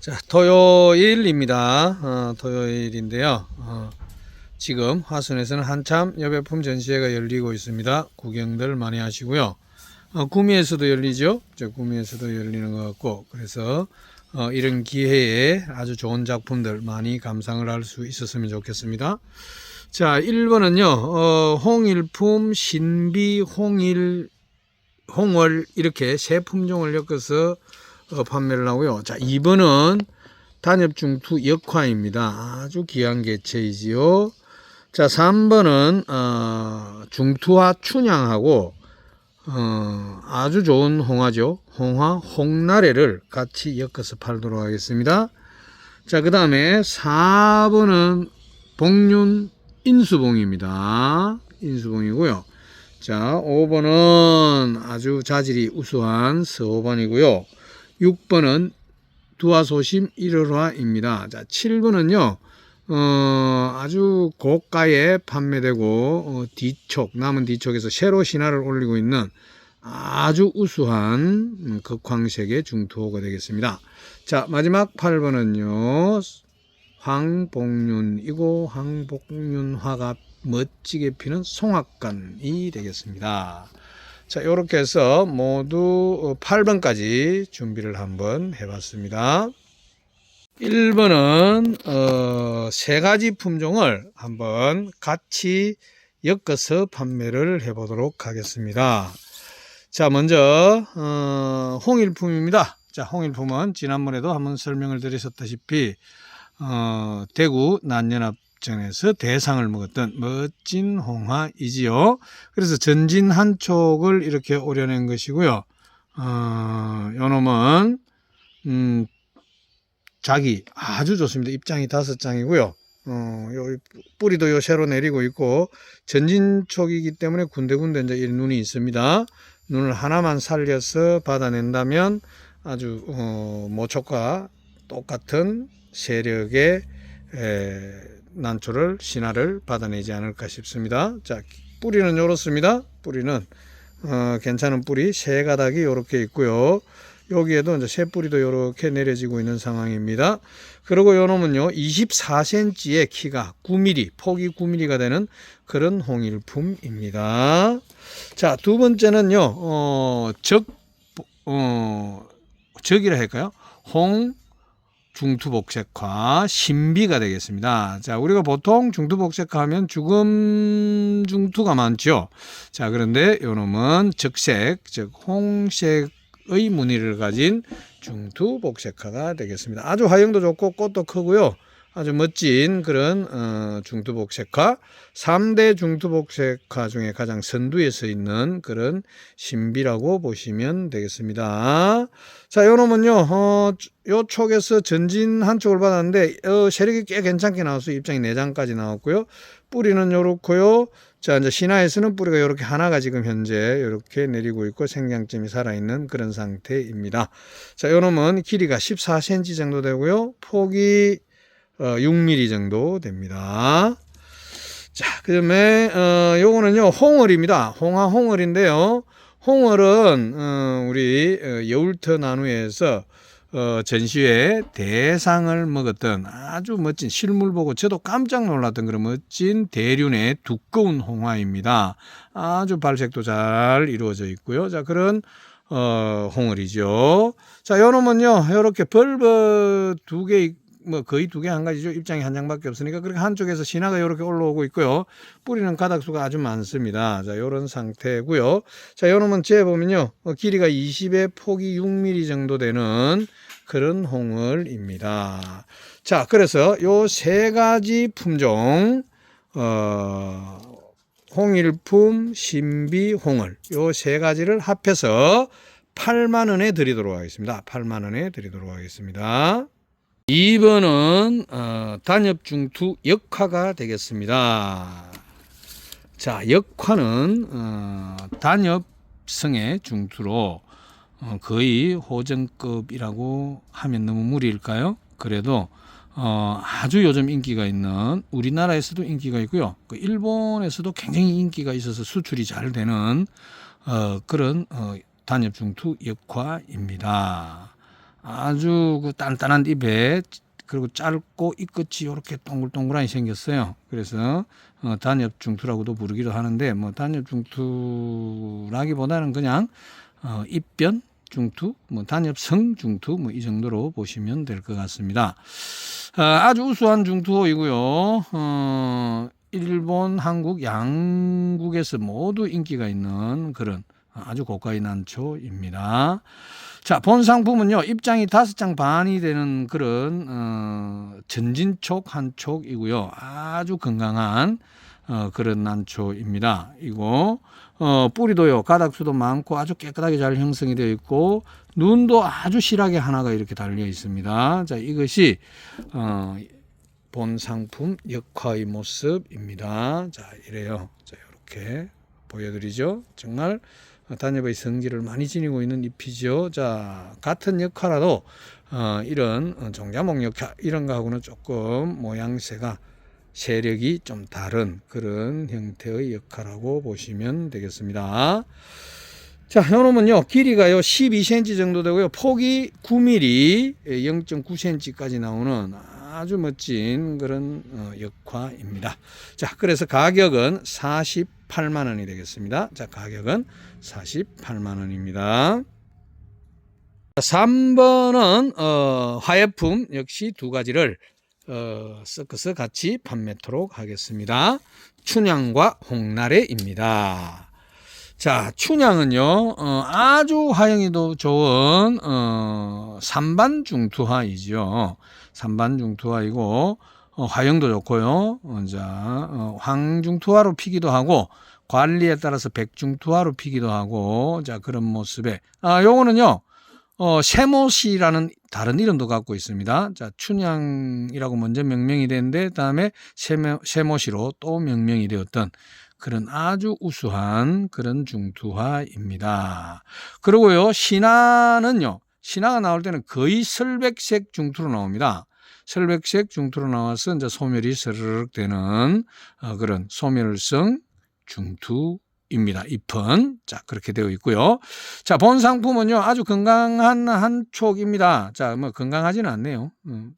자, 토요일입니다. 어, 토요일인데요. 어, 지금 화순에서는 한참 여배품 전시회가 열리고 있습니다. 구경들 많이 하시고요. 어, 구미에서도 열리죠. 저 구미에서도 열리는 것 같고, 그래서 어, 이런 기회에 아주 좋은 작품들 많이 감상을 할 수 있었으면 좋겠습니다. 자, 1번은요, 어, 홍일품, 신비, 홍일, 홍월 이렇게 세 품종을 엮어서 어, 판매를 하고요. 자, 2번은 단엽중투 역화입니다. 아주 귀한 개체이지요. 자, 3번은 어, 중투와 춘향하고 어, 아주 좋은 홍화죠. 홍화, 홍나래를 같이 엮어서 팔도록 하겠습니다. 자, 그 다음에 4번은 복륜 인수봉입니다. 인수봉이고요. 자, 5번은 아주 자질이 우수한 서호반이고요. 6번은 두화소심 1월화입니다. 자, 7번은요, 어, 아주 고가에 판매되고, 어, 뒤촉, 남은 뒤촉에서 새로 신화를 올리고 있는 아주 우수한 음, 극황색의 중투호가 되겠습니다. 자, 마지막 8번은요, 황복륜이고, 황복륜화가 멋지게 피는 송악간이 되겠습니다. 자, 이렇게 해서 모두 8번까지 준비를 한번 해봤습니다. 1번은 어, 세 가지 품종을 한번 같이 엮어서 판매를 해보도록 하겠습니다. 자, 먼저 어, 홍일품입니다. 자, 홍일품은 지난번에도 한번 설명을 드렸었다시피 어, 대구 난연합 전에서 대상을 먹었던 멋진 홍화이지요. 그래서 전진 한 촉을 이렇게 오려낸 것이고요. 어, 요놈은 음, 자기 아주 좋습니다. 입장이 다섯 장이고요. 어, 요 뿌리도 요 새로 내리고 있고 전진촉이기 때문에 군데군데 이제 이 눈이 있습니다. 눈을 하나만 살려서 받아낸다면 아주 어, 모촉과 똑같은 세력의 에, 난초를 신화를 받아내지 않을까 싶습니다. 자 뿌리는 이렇습니다. 뿌리는 어, 괜찮은 뿌리 세 가닥이 이렇게 있고요. 여기에도 이제 새 뿌리도 이렇게 내려지고 있는 상황입니다. 그리고 요 놈은요, 24cm의 키가 9mm, 폭이 9mm가 되는 그런 홍일품입니다. 자, 두 번째는요, 어, 적, 어, 적이라 할까요? 홍, 중투복색화 신비가 되겠습니다. 자, 우리가 보통 중투복색화 하면 죽음 중투가 많죠. 자, 그런데 요 놈은 적색, 즉 홍색의 무늬를 가진 중투복색화가 되겠습니다. 아주 화형도 좋고 꽃도 크고요. 아주 멋진 그런 어, 중투복색화 3대 중투복색화 중에 가장 선두에 서 있는 그런 신비라고 보시면 되겠습니다. 자, 요 놈은요, 어, 요 촉에서 전진 한 촉을 받았는데, 어, 세력이 꽤 괜찮게 나왔어요. 입장이 4장까지 나왔고요. 뿌리는 요렇고요. 자, 이제 신화에서는 뿌리가 이렇게 하나가 지금 현재 이렇게 내리고 있고 생장점이 살아있는 그런 상태입니다. 자, 요 놈은 길이가 14cm 정도 되고요. 폭이 어, 6mm 정도 됩니다. 자, 그 다음에, 어, 요거는요, 홍어리입니다. 홍화 홍어리인데요. 홍어는, 어, 우리, 어, 여울터 나누에서, 어, 전시회 대상을 먹었던 아주 멋진 실물 보고 저도 깜짝 놀랐던 그런 멋진 대륜의 두꺼운 홍화입니다. 아주 발색도 잘 이루어져 있고요. 자, 그런, 어, 홍어리죠. 자, 요 놈은요, 요렇게 벌버 두 개, 뭐 거의 두 개 한 가지죠. 입장이 한 장밖에 없으니까 그렇게 한쪽에서 신화가 이렇게 올라오고 있고요. 뿌리는 가닥수가 아주 많습니다. 자, 요런 상태고요. 자, 요놈은 재 보면요. 어, 길이가 20에 폭이 6mm 정도 되는 그런 홍을입니다. 자, 그래서 요 세 가지 품종 어 홍일품, 신비, 홍을 요 세 가지를 합해서 8만 원에 드리도록 하겠습니다. 8만 원에 드리도록 하겠습니다. 2번은 어, 단엽중투 역화가 되겠습니다. 자, 역화는 어, 단엽성의 중투로 어, 거의 호전급이라고 하면 너무 무리일까요? 그래도 어, 아주 요즘 인기가 있는 우리나라에서도 인기가 있고요. 그 일본에서도 굉장히 인기가 있어서 수출이 잘 되는 어, 그런 어, 단엽 중투 역화입니다. 아주 그 단단한 잎에 그리고 짧고 이 끝이 이렇게 동글동글하게 생겼어요. 그래서 어, 단엽 중투라고도 부르기도 하는데 뭐 단엽 중투라기보다는 그냥 어, 잎변 중투, 뭐 단엽성 중투 뭐 이 정도로 보시면 될 것 같습니다. 아, 아주 우수한 중투호이고요. 어, 일본, 한국 양국에서 모두 인기가 있는 그런 아주 고가의 난초입니다. 자, 본 상품은요, 입장이 다섯 장 반이 되는 그런, 어, 전진촉 한 촉이고요. 아주 건강한, 어, 그런 난초입니다. 이거, 어, 뿌리도요, 가닥수도 많고 아주 깨끗하게 잘 형성이 되어 있고, 눈도 아주 실하게 하나가 이렇게 달려 있습니다. 자, 이것이, 어, 본 상품 역화의 모습입니다. 자, 이래요. 자, 이렇게 보여드리죠. 정말 단엽의 성질을 많이 지니고 있는 잎이죠. 자, 같은 역화라도 어, 이런 어, 종자목 역화 이런 거하고는 조금 모양새가 세력이 좀 다른 그런 형태의 역화라고 보시면 되겠습니다. 자, 요놈은요, 길이가요, 12cm 정도 되고요, 폭이 9mm, 0.9cm까지 나오는 아주 멋진 그런 어, 역화입니다. 자, 그래서 가격은 48만 원이 되겠습니다. 자, 가격은 48만 원입니다. 3번은 어, 화약품 역시 두 가지를 어, 섞어서 같이 판매토록 하겠습니다. 춘향과 홍나래입니다. 자, 춘향은요, 어, 아주 화형이도 좋은, 어, 삼반 중투화이죠. 삼반 중투화이고, 어, 화형도 좋고요. 어, 자, 어, 황중투화로 피기도 하고, 관리에 따라서 백중투화로 피기도 하고, 자, 그런 모습에, 아, 요거는요, 어, 세모시라는 다른 이름도 갖고 있습니다. 자, 춘향이라고 먼저 명명이 됐는데, 다음에 세모, 세모시로 또 명명이 되었던 그런 아주 우수한 그런 중투화입니다. 그리고요, 신화는요, 신화가 나올 때는 거의 설백색 중투로 나옵니다. 설백색 중투로 나와서 이제 소멸이 스르륵 되는 어, 그런 소멸성 중투 입니다. 잎은 자 그렇게 되어 있고요. 자 본 상품은요 아주 건강한 한 촉입니다. 자 뭐 건강하지는 않네요. 음.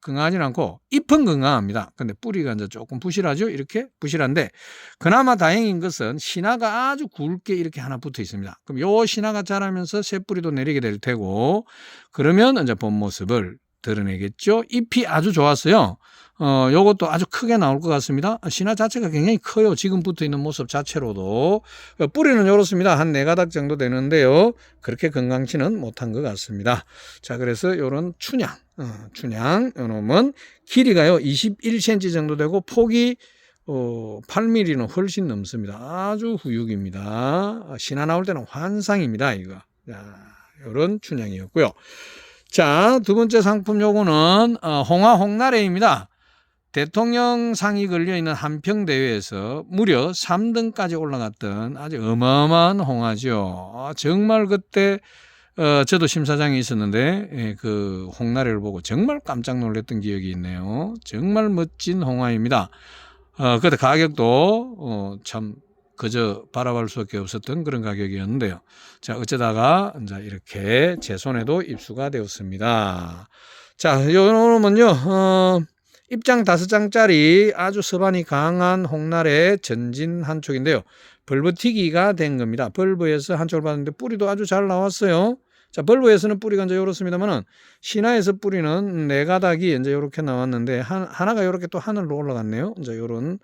건강하진 않고 잎은 건강합니다. 근데 뿌리가 이제 조금 부실하죠. 이렇게 부실한데 그나마 다행인 것은 신화가 아주 굵게 이렇게 하나 붙어 있습니다. 그럼 요 신화가 자라면서 새 뿌리도 내리게 될 테고 그러면 이제 본 모습을 드러내겠죠. 잎이 아주 좋았어요. 어, 요것도 아주 크게 나올 것 같습니다. 신화 자체가 굉장히 커요. 지금 붙어 있는 모습 자체로도. 어, 뿌리는 이렇습니다. 한 네 가닥 정도 되는데요. 그렇게 건강치는 못한 것 같습니다. 자, 그래서 요런 춘향, 어, 춘향, 요 놈은 길이가요, 21cm 정도 되고 폭이 어, 8mm는 훨씬 넘습니다. 아주 후육입니다. 신화 나올 때는 환상입니다, 이거. 자, 요런 춘향이었고요. 자, 두 번째 상품 요거는 어, 홍화 홍나래입니다. 대통령 상이 걸려 있는 한평 대회에서 무려 3등까지 올라갔던 아주 어마어마한 홍화죠. 아, 정말 그때 어, 저도 심사장에 있었는데 예, 그 홍나래를 보고 정말 깜짝 놀랐던 기억이 있네요. 정말 멋진 홍화입니다. 어, 그때 가격도 어, 참 그저 바라볼 수밖에 없었던 그런 가격이었는데요. 자, 어쩌다가 이제 이렇게 제 손에도 입수가 되었습니다. 자, 요놈은요, 어, 입장 다섯 장짜리 아주 서반이 강한 홍날의 전진 한 촉인데요. 벌브튀기가 된 겁니다. 벌브에서 한 촉을 봤는데 뿌리도 아주 잘 나왔어요. 자, 벌브에서는 뿌리가 이제 이렇습니다만은 신화에서 뿌리는 네 가닥이 이제 이렇게 나왔는데 한, 하나가 이렇게 또 하늘로 올라갔네요. 이제 이런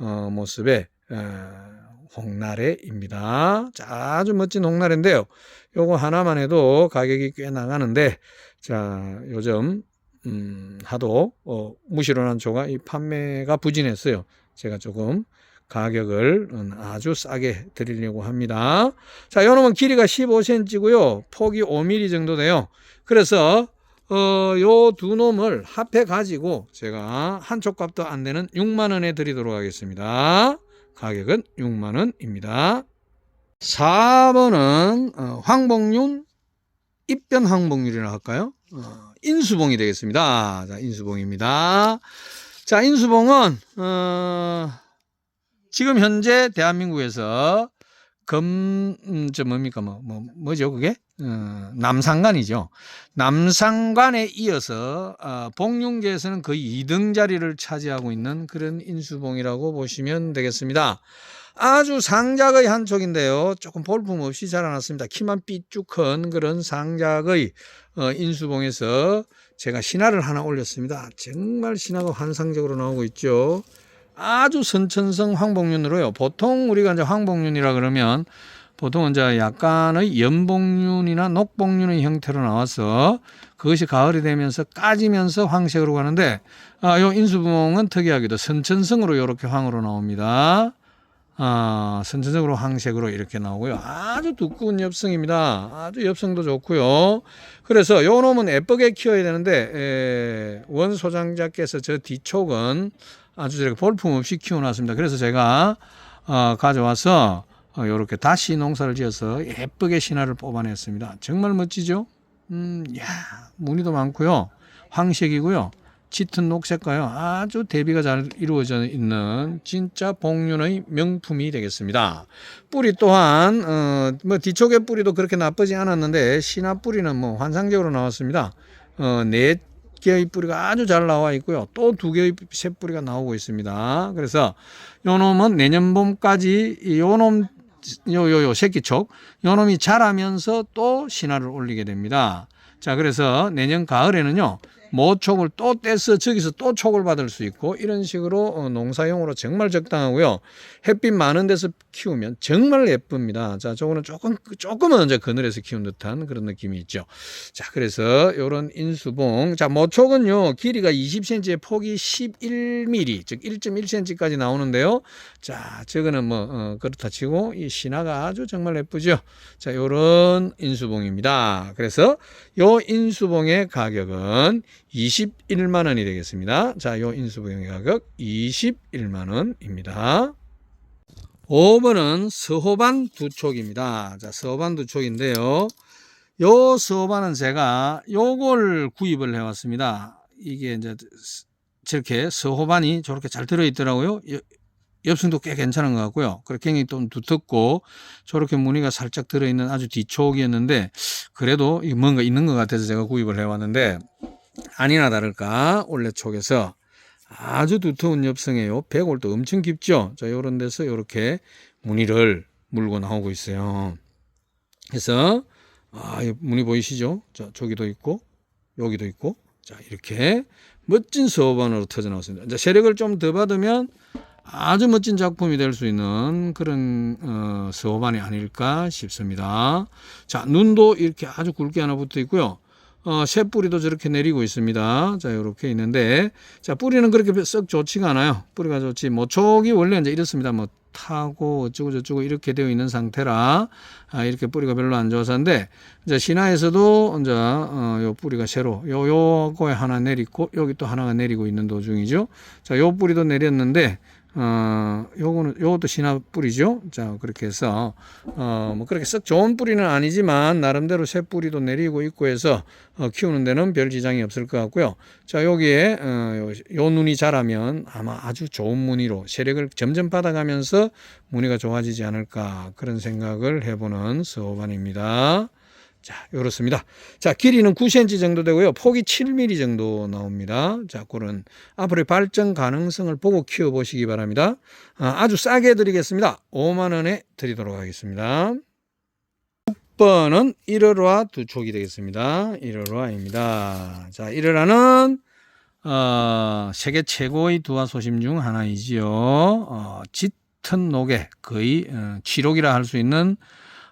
어, 모습의 어, 홍나래입니다. 자, 아주 멋진 홍나래인데요. 요거 하나만 해도 가격이 꽤 나가는데 자, 요즘 음, 하도 어, 무시로난 조가 이 판매가 부진했어요. 제가 조금 가격을 음, 아주 싸게 드리려고 합니다. 자, 요놈은 길이가 15cm고요. 폭이 5mm 정도 돼요. 그래서 어, 요 두 놈을 합해 가지고 제가 한 촉값도 안 되는 6만 원에 드리도록 하겠습니다. 가격은 6만 원입니다. 4번은 어, 황봉윤 입변 황봉률이라 할까요? 어, 인수봉이 되겠습니다. 자, 인수봉입니다. 자, 인수봉은 어, 지금 현재 대한민국에서 검, 음, 저 뭡니까, 뭐, 뭐, 뭐죠, 그게? 어, 남상관이죠. 남상관에 이어서, 어, 복륜계에서는 거의 2등 자리를 차지하고 있는 그런 인수봉이라고 보시면 되겠습니다. 아주 상작의 한 촉인데요. 조금 볼품 없이 자라났습니다. 키만 삐쭉 큰 그런 상작의 어, 인수봉에서 제가 신화를 하나 올렸습니다. 정말 신화가 환상적으로 나오고 있죠. 아주 선천성 황복륜으로요. 보통 우리가 이제 황복륜이라 그러면 보통은 이제 약간의 연복륜이나 녹복륜의 형태로 나와서 그것이 가을이 되면서 까지면서 황색으로 가는데 아, 요 인수봉은 특이하게도 선천성으로 이렇게 황으로 나옵니다. 아, 선천적으로 황색으로 이렇게 나오고요. 아주 두꺼운 엽성입니다. 아주 엽성도 좋고요. 그래서 요 놈은 예쁘게 키워야 되는데 에, 원 소장자께서 저 뒤쪽은 아주 저렇게 볼품 없이 키워놨습니다. 그래서 제가 어, 가져와서 어, 이렇게 다시 농사를 지어서 예쁘게 신화를 뽑아냈습니다. 정말 멋지죠? 음, 야 무늬도 많고요. 황색이고요. 짙은 녹색과요 아주 대비가 잘 이루어져 있는 진짜 복륜의 명품이 되겠습니다. 뿌리 또한 어, 뭐 뒤쪽의 뿌리도 그렇게 나쁘지 않았는데 신화 뿌리는 뭐 환상적으로 나왔습니다. 어, 네 개의 뿌리가 아주 잘 나와 있고요. 또 두 개의 새 뿌리가 나오고 있습니다. 그래서 요 놈은 내년 봄까지 요놈 요요요 새끼촉 요놈이 자라면서 또 신화를 올리게 됩니다. 자 그래서 내년 가을에는요 모촉을 또 떼서 저기서 또 촉을 받을 수 있고 이런 식으로 어, 농사용으로 정말 적당하고요. 햇빛 많은 데서 키우면 정말 예쁩니다. 자, 저거는 조금 조금은 이제 그늘에서 키운 듯한 그런 느낌이 있죠. 자, 그래서 요런 인수봉. 자, 모촉은요. 길이가 20cm에 폭이 11mm, 즉 1.1cm까지 나오는데요. 자, 저거는 뭐 어, 그렇다 치고 이 신화가 아주 정말 예쁘죠. 자, 요런 인수봉입니다. 그래서 요 인수봉의 가격은 21만 원이 되겠습니다. 자, 요 인수보형의 가격 21만 원입니다. 5번은 서호반 두 촉입니다. 자, 서호반 두 촉인데요. 요 서호반은 제가 요걸 구입을 해 왔습니다. 이게 이제 저렇게 서호반이 저렇게 잘 들어 있더라고요. 엽성도 꽤 괜찮은 것 같고요. 그리고 굉장히 좀 두텁고 저렇게 무늬가 살짝 들어있는 아주 뒤촉이었는데 그래도 뭔가 있는 것 같아서 제가 구입을 해왔는데 아니나 다를까 올레 촉에서 아주 두터운 엽성이에요. 배골도 엄청 깊죠. 자, 요런 데서 이렇게 무늬를 물고 나오고 있어요. 그래서 아, 무늬 보이시죠? 자, 저기도 있고 여기도 있고 자, 이렇게 멋진 서반으로 터져 나왔습니다. 이제 세력을 좀 더 받으면 아주 멋진 작품이 될 수 있는 그런 어, 서반이 아닐까 싶습니다. 자, 눈도 이렇게 아주 굵게 하나 붙어 있고요. 어, 새 뿌리도 저렇게 내리고 있습니다. 자, 이렇게 있는데, 자, 뿌리는 그렇게 썩 좋지가 않아요. 뿌리가 좋지. 모촉이 원래 이제 이렇습니다. 뭐, 타고 어쩌고 저쩌고 이렇게 되어 있는 상태라, 아, 이렇게 뿌리가 별로 안 좋아서인데, 이제 신화에서도 이제, 어, 요 뿌리가 새로, 요, 요거에 하나 내리고, 여기 또 하나가 내리고 있는 도중이죠. 자, 요 뿌리도 내렸는데, 어, 요거는, 요것도 신화 뿌리죠. 자, 그렇게 해서, 어, 뭐 그렇게 썩 좋은 뿌리는 아니지만, 나름대로 새 뿌리도 내리고 있고 해서, 어, 키우는 데는 별 지장이 없을 것 같고요. 자, 여기에, 어, 요, 요 눈이 자라면 아마 아주 좋은 무늬로 세력을 점점 받아가면서 무늬가 좋아지지 않을까, 그런 생각을 해보는 서반입니다. 자, 이렇습니다. 자, 길이는 9cm 정도 되고요. 폭이 7mm 정도 나옵니다. 자, 그런 앞으로의 발전 가능성을 보고 키워 보시기 바랍니다. 아, 주 싸게 드리겠습니다. 5만 원에 드리도록 하겠습니다. 6번은 1월화 두 촉이 되겠습니다. 1월화입니다. 자, 1월화는 어, 세계 최고의 두화 소심 중 하나이지요. 어, 짙은 녹에 거의 어, 치록이라 할 수 있는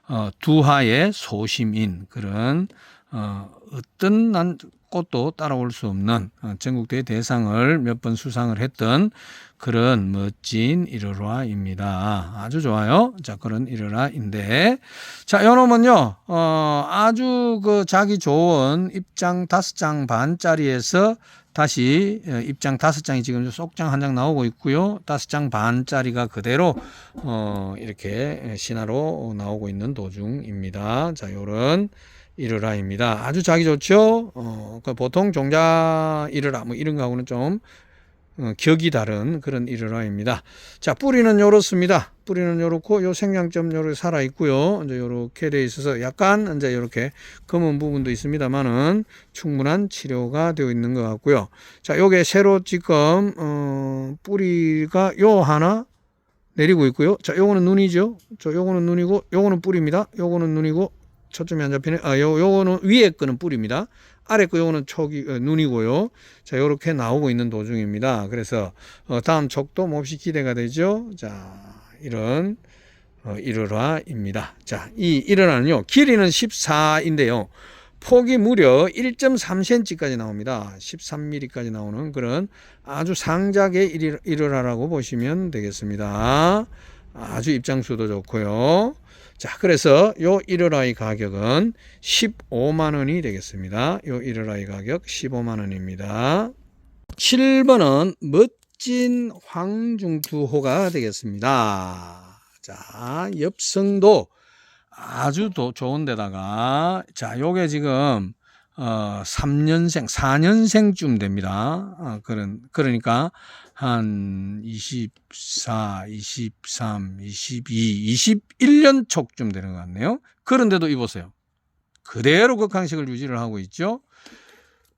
어, 두하의 소심인 그런 어, 어떤 난 꽃도 따라올 수 없는 어, 전국대 대상을 몇 번 수상을 했던 그런 멋진 일어라입니다. 아주 좋아요. 자, 그런 일어라인데. 자, 요 놈은요, 어, 아주 그 자기 좋은 입장 다섯 장 반짜리에서 다시 어, 입장 다섯 장이 지금 속장 한 장 나오고 있고요. 다섯 장 반짜리가 그대로 어 이렇게 신화로 나오고 있는 도중입니다. 자, 요런 이르라입니다. 아주 자기 좋죠. 어, 그 보통 종자 이르라 뭐 이런 거하고는 좀 어, 격이 다른 그런 일어라입니다. 자, 뿌리는 요렇습니다. 뿌리는 요렇고 요 생장점 요렇게 살아 있고요. 이제 요렇게 돼 있어서 약간 이제 요렇게 검은 부분도 있습니다만은 충분한 치료가 되어 있는 것 같고요. 자, 요게 새로 지금 어, 뿌리가 요 하나 내리고 있고요. 자, 요거는 눈이죠. 저 요거는 눈이고 요거는 뿌리입니다. 요거는 눈이고 초점이 안 잡히네. 아, 요 요거는 위에 거는 뿌리입니다. 아래 거 요거는 어, 눈이고요. 자, 요렇게 나오고 있는 도중입니다. 그래서 어, 다음 촉도 몹시 기대가 되죠. 자, 이런 어, 일어라입니다. 자, 이 일어라는요. 길이는 14인데요. 폭이 무려 1.3cm까지 나옵니다. 13mm까지 나오는 그런 아주 상작의 일- 일어라라고 보시면 되겠습니다. 아주 입장수도 좋고요. 자, 그래서 요 1월아이 가격은 15만 원이 되겠습니다. 요 1월아이 가격 15만 원입니다. 7번은 멋진 황중투호가 되겠습니다. 자, 엽성도 아주 도, 좋은 데다가 자, 요게 지금 어 3년생, 4년생쯤 됩니다. 어, 그런 그러니까 한 24, 23, 22, 21년 촉쯤 되는 것 같네요. 그런데도 이보세요. 그대로 극항식을 유지를 하고 있죠.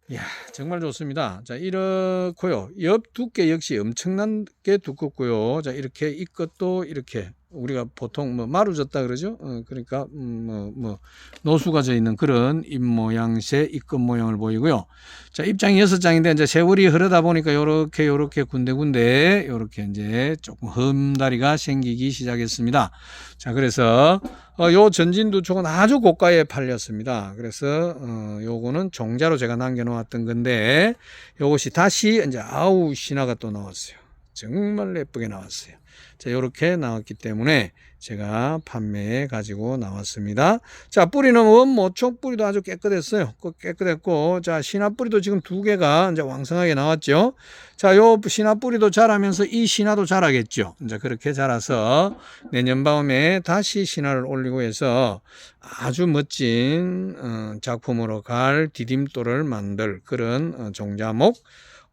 이야, 정말 좋습니다. 자, 이렇고요. 옆 두께 역시 엄청나게 두껍고요. 자, 이렇게 이 것도 이렇게 우리가 보통 뭐 마루졌다 그러죠. 어, 그러니까 음, 뭐, 뭐 노수가 져 있는 그런 입 모양새 입끝 모양을 보이고요. 자, 입장이 여섯 장인데 이제 세월이 흐르다 보니까 요렇게 요렇게 군데군데 요렇게 이제 조금 흠다리가 생기기 시작했습니다. 자, 그래서 어, 요 전진두촉은 아주 고가에 팔렸습니다. 그래서 어, 요거는 종자로 제가 남겨 놓았던 건데 요것이 다시 이제 아우 신화가 또 나왔어요. 정말 예쁘게 나왔어요. 자, 요렇게 나왔기 때문에 제가 판매해 가지고 나왔습니다. 자, 뿌리는 원모촉 뿌리도 아주 깨끗했어요. 그 깨끗했고, 자, 신화 뿌리도 지금 두 개가 이제 왕성하게 나왔죠. 자, 요 신화 뿌리도 자라면서 이 신화도 자라겠죠. 이제 그렇게 자라서 내년 밤에 다시 신화를 올리고 해서 아주 멋진 어, 작품으로 갈 디딤돌을 만들 그런 어, 종자목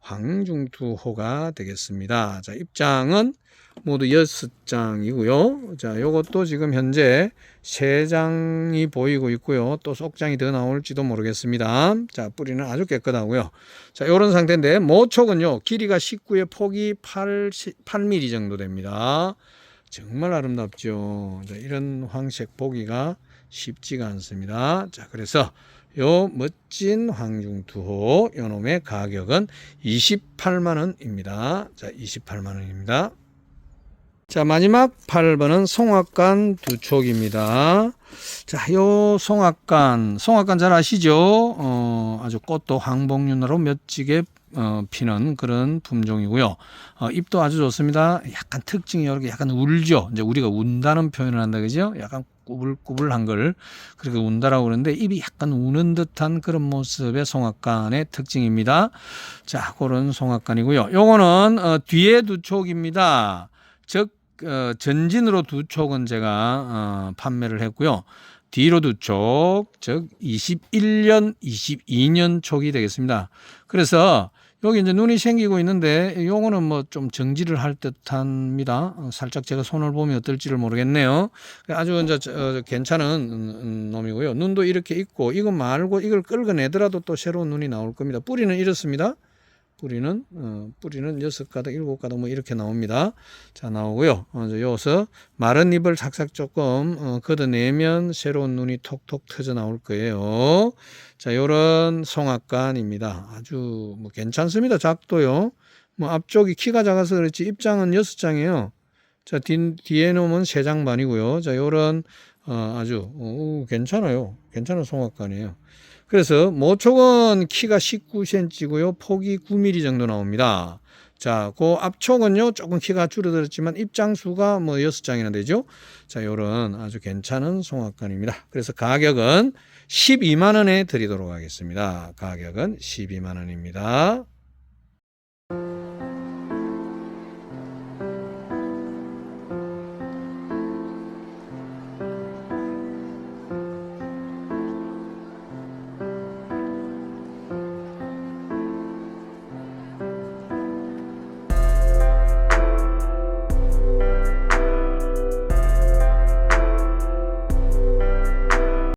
황중투호가 되겠습니다. 자, 입장은 모두 여섯 장이고요. 자, 요것도 지금 현재 세 장이 보이고 있고요. 또 속장이 더 나올지도 모르겠습니다. 자, 뿌리는 아주 깨끗하고요. 자, 요런 상태인데 모촉은요. 길이가 19에 폭이 8 8mm 정도 됩니다. 정말 아름답죠. 자, 이런 황색 보기가 쉽지가 않습니다. 자, 그래서 요 멋진 황중투호 요놈의 가격은 28만 원입니다. 자, 28만 원입니다. 자, 마지막 8번은 송악관 두 촉입니다. 자, 요 송악관, 송악관 잘 아시죠? 어, 아주 꽃도 황복륜으로 멋지게 어, 피는 그런 품종이고요. 어, 잎도 아주 좋습니다. 약간 특징이 이렇게 약간 울죠. 이제 우리가 운다는 표현을 한다 그죠? 약간 꾸불꾸불한 걸 그렇게 운다라고 그러는데 입이 약간 우는 듯한 그런 모습의 송악관의 특징입니다. 자, 그런 송악관이고요. 요거는 어, 뒤에 두 촉입니다. 즉 어, 전진으로 두 촉은 제가 어, 판매를 했고요. 뒤로 두 촉, 즉 21년, 22년 촉이 되겠습니다. 그래서 여기 이제 눈이 생기고 있는데 요거는 뭐 좀 정지를 할 듯합니다. 어, 살짝 제가 손을 보면 어떨지를 모르겠네요. 아주 이제 저, 어, 괜찮은 음, 음, 놈이고요. 눈도 이렇게 있고 이거 말고 이걸 끌어내더라도 또 새로운 눈이 나올 겁니다. 뿌리는 이렇습니다. 뿌리는 어, 뿌리는 여섯 가닥 일곱 가닥 뭐 이렇게 나옵니다. 자 나오고요. 어, 여기서 마른 잎을 삭삭 조금 어, 걷어내면 새로운 눈이 톡톡 터져 나올 거예요. 자 요런 송악관입니다. 아주 뭐 괜찮습니다. 작도요. 뭐 앞쪽이 키가 작아서 그렇지 입장은 여섯 장이에요. 자 뒤, 뒤에 놈은 세 장 반이고요. 자 요런 어, 아주 어, 괜찮아요. 괜찮은 송악관이에요. 그래서 모촉은 키가 19cm고요. 폭이 9mm 정도 나옵니다. 자, 그 앞촉은요, 조금 키가 줄어들었지만 입장수가 뭐 6장이나 되죠. 자, 요런 아주 괜찮은 송악관입니다. 그래서 가격은 12만원에 드리도록 하겠습니다. 가격은 12만원입니다.